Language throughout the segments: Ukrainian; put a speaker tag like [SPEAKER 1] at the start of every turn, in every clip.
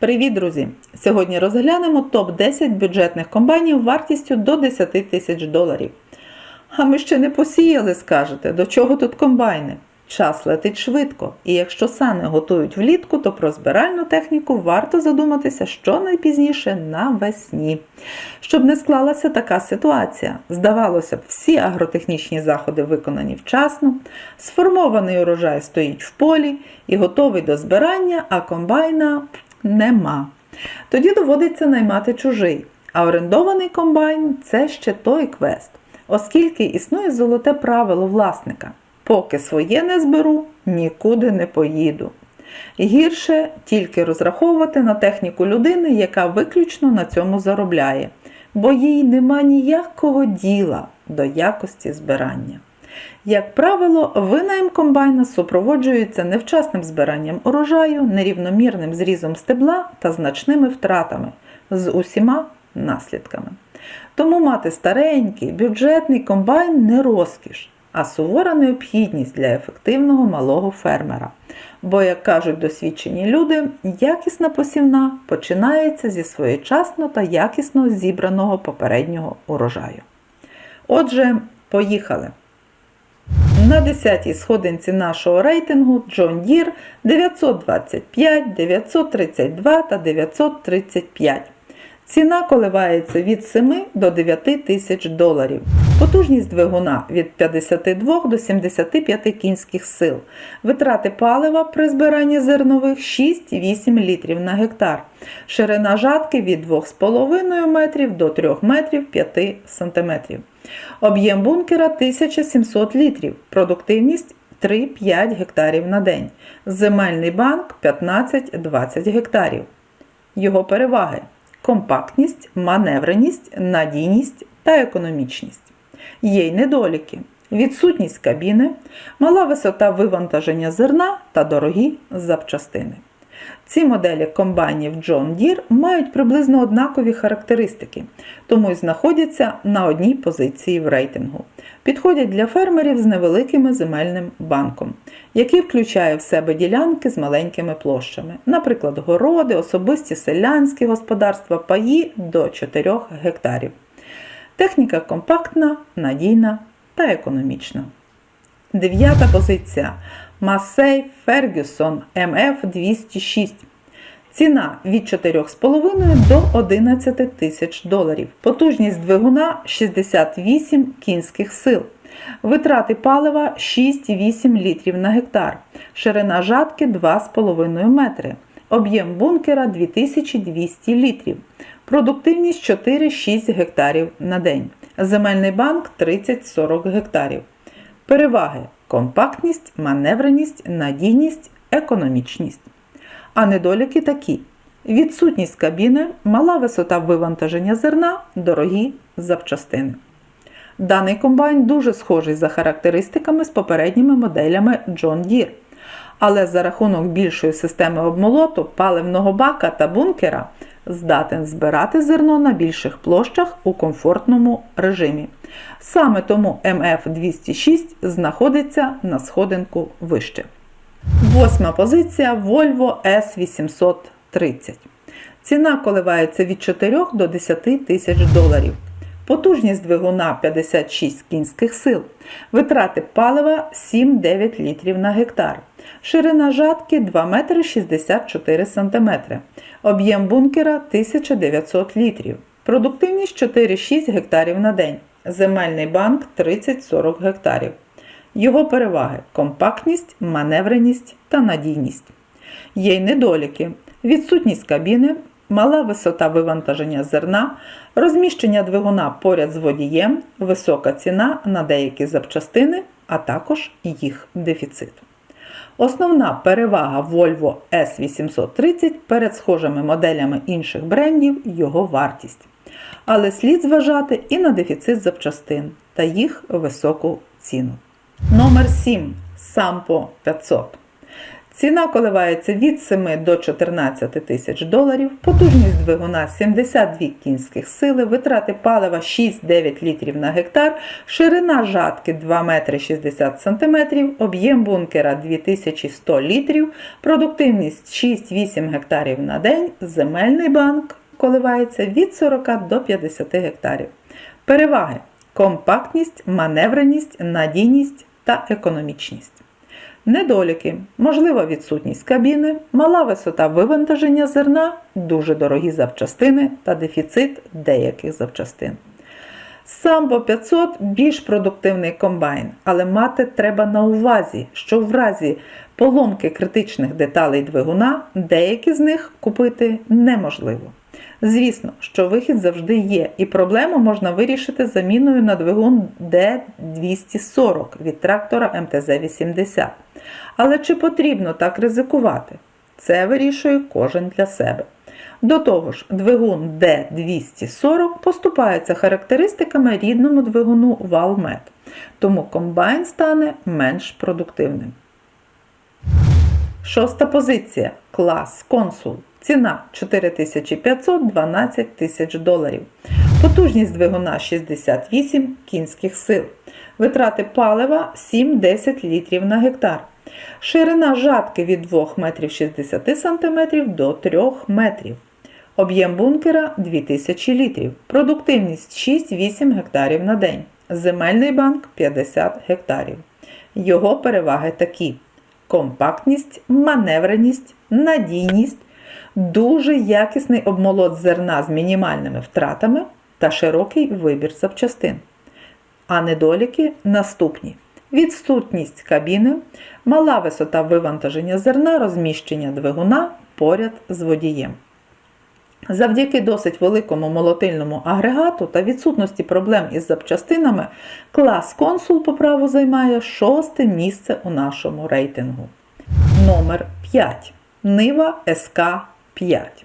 [SPEAKER 1] Привіт, друзі! Сьогодні розглянемо топ-10 бюджетних комбайнів вартістю до 10 тисяч доларів. А ми ще не посіяли, скажете, до чого тут комбайни? Час летить швидко, і якщо сани готують влітку, то про збиральну техніку варто задуматися щонайпізніше навесні. Щоб не склалася така ситуація. Здавалося б, всі агротехнічні заходи виконані вчасно, сформований урожай стоїть в полі і готовий до збирання, а комбайна нема. Тоді доводиться наймати чужий. А орендований комбайн це ще той квест, оскільки існує золоте правило власника. Поки своє не зберу, нікуди не поїду. Гірше тільки розраховувати на техніку людини, яка виключно на цьому заробляє, бо їй нема ніякого діла до якості збирання. Як правило, винайм комбайна супроводжується невчасним збиранням урожаю, нерівномірним зрізом стебла та значними втратами з усіма наслідками. Тому мати старенький бюджетний комбайн не розкіш, а сувора необхідність для ефективного малого фермера. Бо, як кажуть досвідчені люди, якісна посівна починається зі своєчасно та якісно зібраного попереднього урожаю. Отже, поїхали! На 10-й сходинці нашого рейтингу John Deere 925, 932 та 935. Ціна коливається від 7 до 9 тисяч доларів. Потужність двигуна від 52 до 75 кінських сил. Витрати палива при збиранні зернових 6-8 літрів на гектар. Ширина жатки від 2,5 метрів до 3 метрів 5 сантиметрів. Об'єм бункера 1700 літрів. Продуктивність 3-5 гектарів на день. Земельний банк 15-20 гектарів. Його переваги компактність, маневреність, надійність та економічність. Є й недоліки. Відсутність кабіни, мала висота вивантаження зерна та дорогі запчастини. Ці моделі комбайнів John Deere мають приблизно однакові характеристики, тому й знаходяться на одній позиції в рейтингу. Підходять для фермерів з невеликим земельним банком, який включає в себе ділянки з маленькими площами, наприклад, городи, особисті селянські господарства, паї до 4 гектарів. Техніка компактна, надійна та економічна. Дев'ята позиція. Massey Ferguson MF206. Ціна від 4,5 до 11 тисяч доларів. Потужність двигуна 68 кінських сил. Витрати палива 6,8 літрів на гектар. Ширина жатки 2,5 метри. Об'єм бункера 2200 літрів. Продуктивність 4-6 гектарів на день. Земельний банк 30-40 гектарів. Переваги компактність, маневреність, надійність, економічність. А недоліки такі: відсутність кабіни, мала висота вивантаження зерна, дорогі запчастини. Даний комбайн дуже схожий за характеристиками з попередніми моделями John Deere. Але за рахунок більшої системи обмолоту, паливного бака та бункера здатен збирати зерно на більших площах у комфортному режимі. Саме тому МФ206 знаходиться на сходинку вище. Восьма позиція Volvo S830. Ціна коливається від 4 до 10 тисяч доларів. Потужність двигуна 56 кінських сил. Витрати палива 7-9 літрів на гектар. Ширина жатки 2 метри 64 см. Об'єм бункера 1900 літрів. Продуктивність 4-6 гектарів на день. Земельний банк 30-40 гектарів. Його переваги компактність, маневреність та надійність. Є й недоліки: відсутність кабіни, мала висота вивантаження зерна, розміщення двигуна поряд з водієм, висока ціна на деякі запчастини, а також їх дефіцит. Основна перевага Volvo S830 перед схожими моделями інших брендів його вартість. Але слід зважати і на дефіцит запчастин та їх високу ціну. Номер 7 Sampo 500. Ціна коливається від 7 до 14 тисяч доларів, потужність двигуна 72 кінських сили, витрати палива 6-9 літрів на гектар, ширина жатки 2 метри 60 см, об'єм бункера 2100 літрів, продуктивність 6-8 гектарів на день, земельний банк коливається від 40 до 50 гектарів. Переваги компактність, маневреність, надійність та економічність. Недоліки, можлива відсутність кабіни, мала висота вивантаження зерна, дуже дорогі запчастини та дефіцит деяких запчастин. Самбо 500 більш продуктивний комбайн, але мати треба на увазі, що в разі поломки критичних деталей двигуна деякі з них купити неможливо. Звісно, що вихід завжди є, і проблему можна вирішити заміною на двигун D240 від трактора МТЗ-80. Але чи потрібно так ризикувати? Це вирішує кожен для себе. До того ж, двигун D240 поступається характеристиками рідному двигуну Valmet, тому комбайн стане менш продуктивним. Шоста позиція. Клас консул. Ціна 4500 12 тисяч доларів. Потужність двигуна 68 кінських сил. Витрати палива 7-10 літрів на гектар. Ширина жатки від 2 метрів 60 см до 3 метрів. Об'єм бункера 2000 літрів. Продуктивність 6-8 гектарів на день. Земельний банк 50 гектарів. Його переваги такі: компактність, маневреність, надійність, дуже якісний обмолот зерна з мінімальними втратами та широкий вибір запчастин. А недоліки наступні: відсутність кабіни, мала висота вивантаження зерна, розміщення двигуна поряд з водієм. Завдяки досить великому молотильному агрегату та відсутності проблем із запчастинами, клас консул по праву займає шосте місце у нашому рейтингу. Номер 5. Нива СК 5.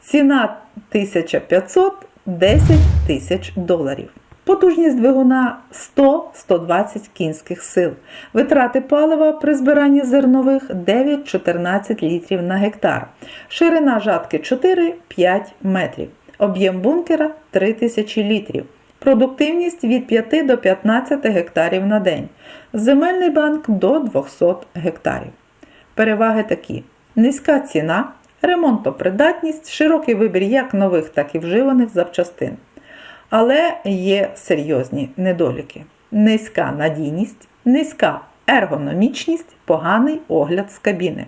[SPEAKER 1] Ціна 1500 10 тисяч доларів. Потужність двигуна 100-120 кінських сил. Витрати палива при збиранні зернових 9-14 літрів на гектар. Ширина жатки 4-5 метрів. Об'єм бункера 3000 літрів. Продуктивність від 5 до 15 гектарів на день. Земельний банк до 200 гектарів. Переваги такі: низька ціна, ремонтопридатність, широкий вибір як нових, так і вживаних запчастин. Але є серйозні недоліки: низька надійність, низька ергономічність, поганий огляд з кабіни.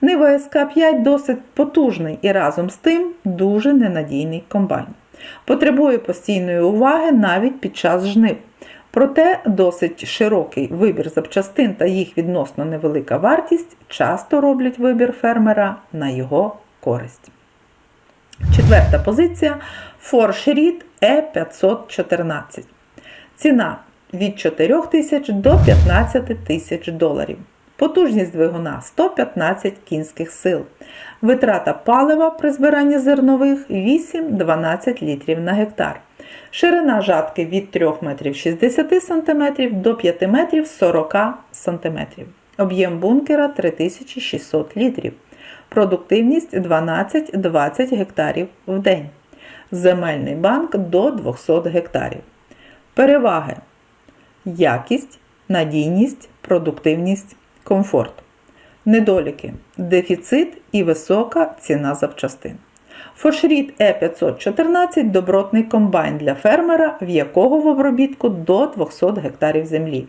[SPEAKER 1] Нива СК5 досить потужний і разом з тим дуже ненадійний комбайн. Потребує постійної уваги навіть під час жнив. Проте досить широкий вибір запчастин та їх відносно невелика вартість часто роблять вибір фермера на його користь. Четверта позиція Форшрід E514. Ціна від 4 тисяч до 15 тисяч доларів. Потужність двигуна 115 кінських сил. Витрата палива при збиранні зернових 8-12 літрів на гектар. Ширина жатки від 3 метрів 60 см до 5 метрів 40 см. Об'єм бункера 3600 літрів. Продуктивність 12-20 гектарів в день. Земельний банк до 200 гектарів. Переваги: якість, надійність, продуктивність, комфорт. Недоліки, дефіцит і висока ціна запчастин. Форшріт Е514 добротний комбайн для фермера, в якого в обробітку до 200 гектарів землі.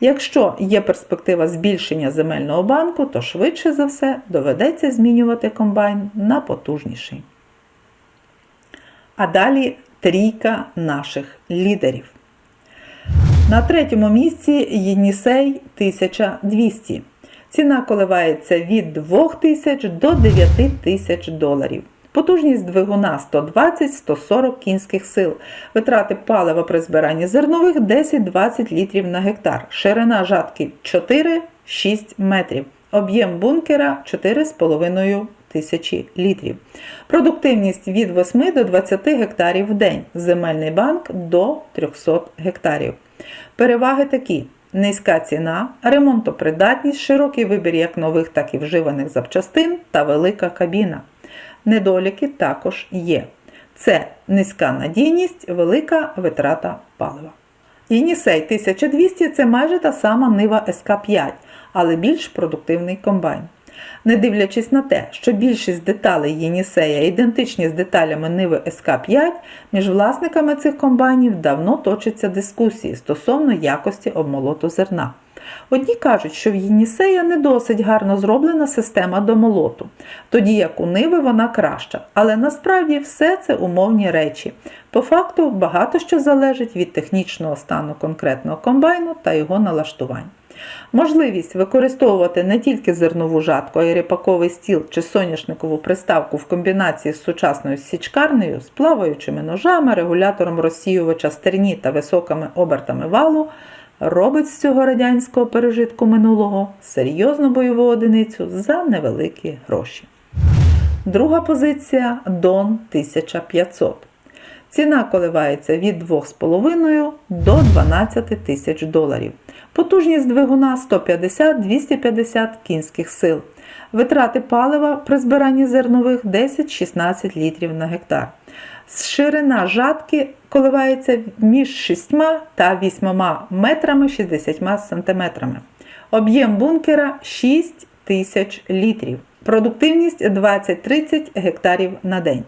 [SPEAKER 1] Якщо є перспектива збільшення земельного банку, то швидше за все доведеться змінювати комбайн на потужніший. А далі трійка наших лідерів. На третьому місці Єнісей 1200. Ціна коливається від 2000 до 9000 доларів. Потужність двигуна 120-140 кінських сил. Витрати палива при збиранні зернових 10-20 літрів на гектар. Ширина жатки 4-6 метрів. Об'єм бункера 4,5 тисячі літрів. Продуктивність від 8 до 20 гектарів в день. Земельний банк до 300 гектарів. Переваги такі: Низька ціна, ремонтопридатність, широкий вибір як нових, так і вживаних запчастин та велика кабіна. Недоліки також є. Це низька надійність, велика витрата палива. Єнісей 1200 це майже та сама Нива СК5, але більш продуктивний комбайн. Не дивлячись на те, що більшість деталей Єнісея ідентичні з деталями Ниви СК5, між власниками цих комбайнів давно точаться дискусії стосовно якості обмолоту зерна. Одні кажуть, що в Єнісея не досить гарно зроблена система домолоту, тоді як у Ниви вона краща. Але насправді все це умовні речі. По факту багато що залежить від технічного стану конкретного комбайну та його налаштувань. Можливість використовувати не тільки зернову жатку, а й ріпаковий стіл чи соняшникову приставку в комбінації з сучасною січкарнею, з плаваючими ножами, регулятором розсіювача стерні та високими обертами валу робить з цього радянського пережитку минулого серйозну бойову одиницю за невеликі гроші. Друга позиція Дон 1500. Ціна коливається від 2,5 до 12 тисяч доларів. Потужність двигуна 150-250 кінських сил. Витрати палива при збиранні зернових 10-16 літрів на гектар. Ширина жатки коливається між 6 та 8 метрами 60 сантиметрами. Об'єм бункера 6 тисяч літрів. Продуктивність 20-30 гектарів на день.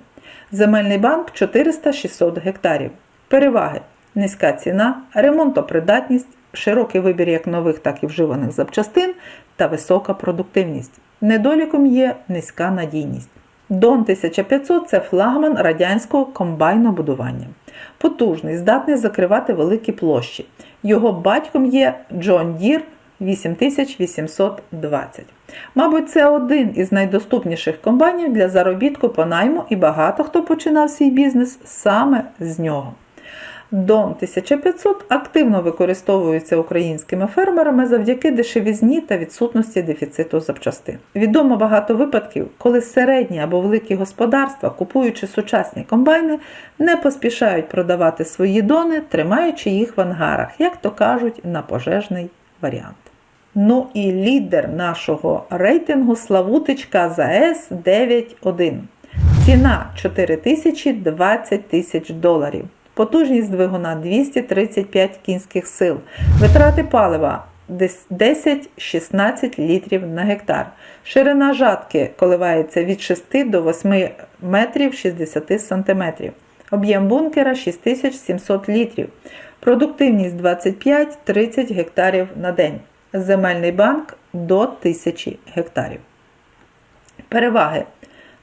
[SPEAKER 1] Земельний банк 400-600 гектарів. Переваги: низька ціна, ремонтопридатність, широкий вибір як нових, так і вживаних запчастин та висока продуктивність. Недоліком є низька надійність. Дон 1500 це флагман радянського комбайнобудування. Потужний, здатний закривати великі площі. Його батьком є Джон Дір 8820. Мабуть, це один із найдоступніших комбайнів для заробітку по найму, і багато хто починав свій бізнес саме з нього. Дон 1500 активно використовується українськими фермерами завдяки дешевізні та відсутності дефіциту запчастин. Відомо багато випадків, коли середні або великі господарства, купуючи сучасні комбайни, не поспішають продавати свої дони, тримаючи їх в ангарах, як то кажуть, на пожежний варіант. Ну і лідер нашого рейтингу Славутичка ЗАЕС 9.1. Ціна 4 тисячі 20 тисяч доларів. Потужність двигуна 235 кінських сил. Витрати палива 10-16 літрів на гектар. Ширина жатки коливається від 6 до 8 метрів 60 сантиметрів. Об'єм бункера 6700 літрів. Продуктивність 25-30 гектарів на день. Земельний банк до 1000 гектарів. Переваги: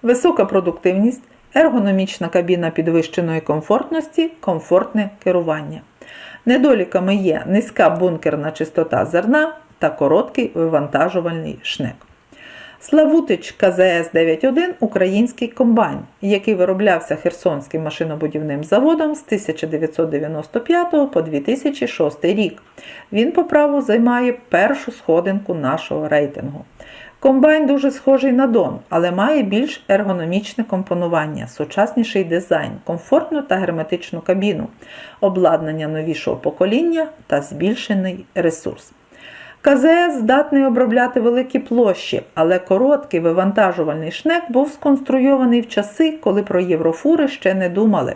[SPEAKER 1] висока продуктивність, ергономічна кабіна підвищеної комфортності, комфортне керування. Недоліками є низька бункерна чистота зерна та короткий вивантажувальний шнек. Славутич КЗС 91 український комбайн, який вироблявся Херсонським машинобудівним заводом з 1995 по 2006 рік. Він по праву займає першу сходинку нашого рейтингу. Комбайн дуже схожий на Дон, але має більш ергономічне компонування, сучасніший дизайн, комфортну та герметичну кабіну, обладнання новішого покоління та збільшений ресурс. КЗС здатний обробляти великі площі, але короткий вивантажувальний шнек був сконструйований в часи, коли про єврофури ще не думали,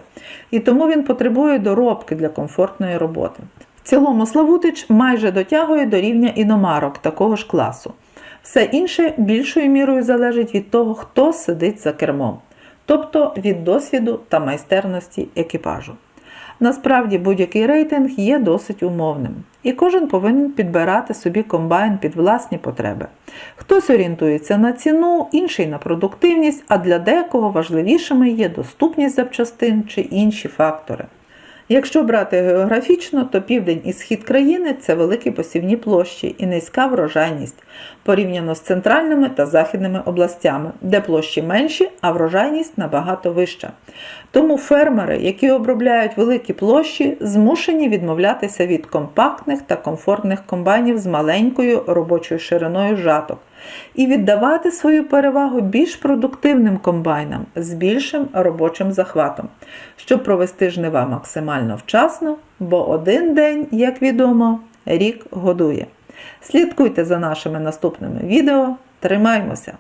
[SPEAKER 1] і тому він потребує доробки для комфортної роботи. В цілому Славутич майже дотягує до рівня іномарок такого ж класу. Все інше більшою мірою залежить від того, хто сидить за кермом, тобто від досвіду та майстерності екіпажу. Насправді будь-який рейтинг є досить умовним, і кожен повинен підбирати собі комбайн під власні потреби. Хтось орієнтується на ціну, інший на продуктивність, а для декого важливішими є доступність запчастин чи інші фактори. Якщо брати географічно, то південь і схід країни це великі посівні площі і низька врожайність порівняно з центральними та західними областями, де площі менші, а врожайність набагато вища. Тому фермери, які обробляють великі площі, змушені відмовлятися від компактних та комфортних комбайнів з маленькою робочою шириною жаток і віддавати свою перевагу більш продуктивним комбайнам з більшим робочим захватом, щоб провести жнива максимально вчасно, бо один день, як відомо, рік годує. Слідкуйте за нашими наступними відео. Тримаймося!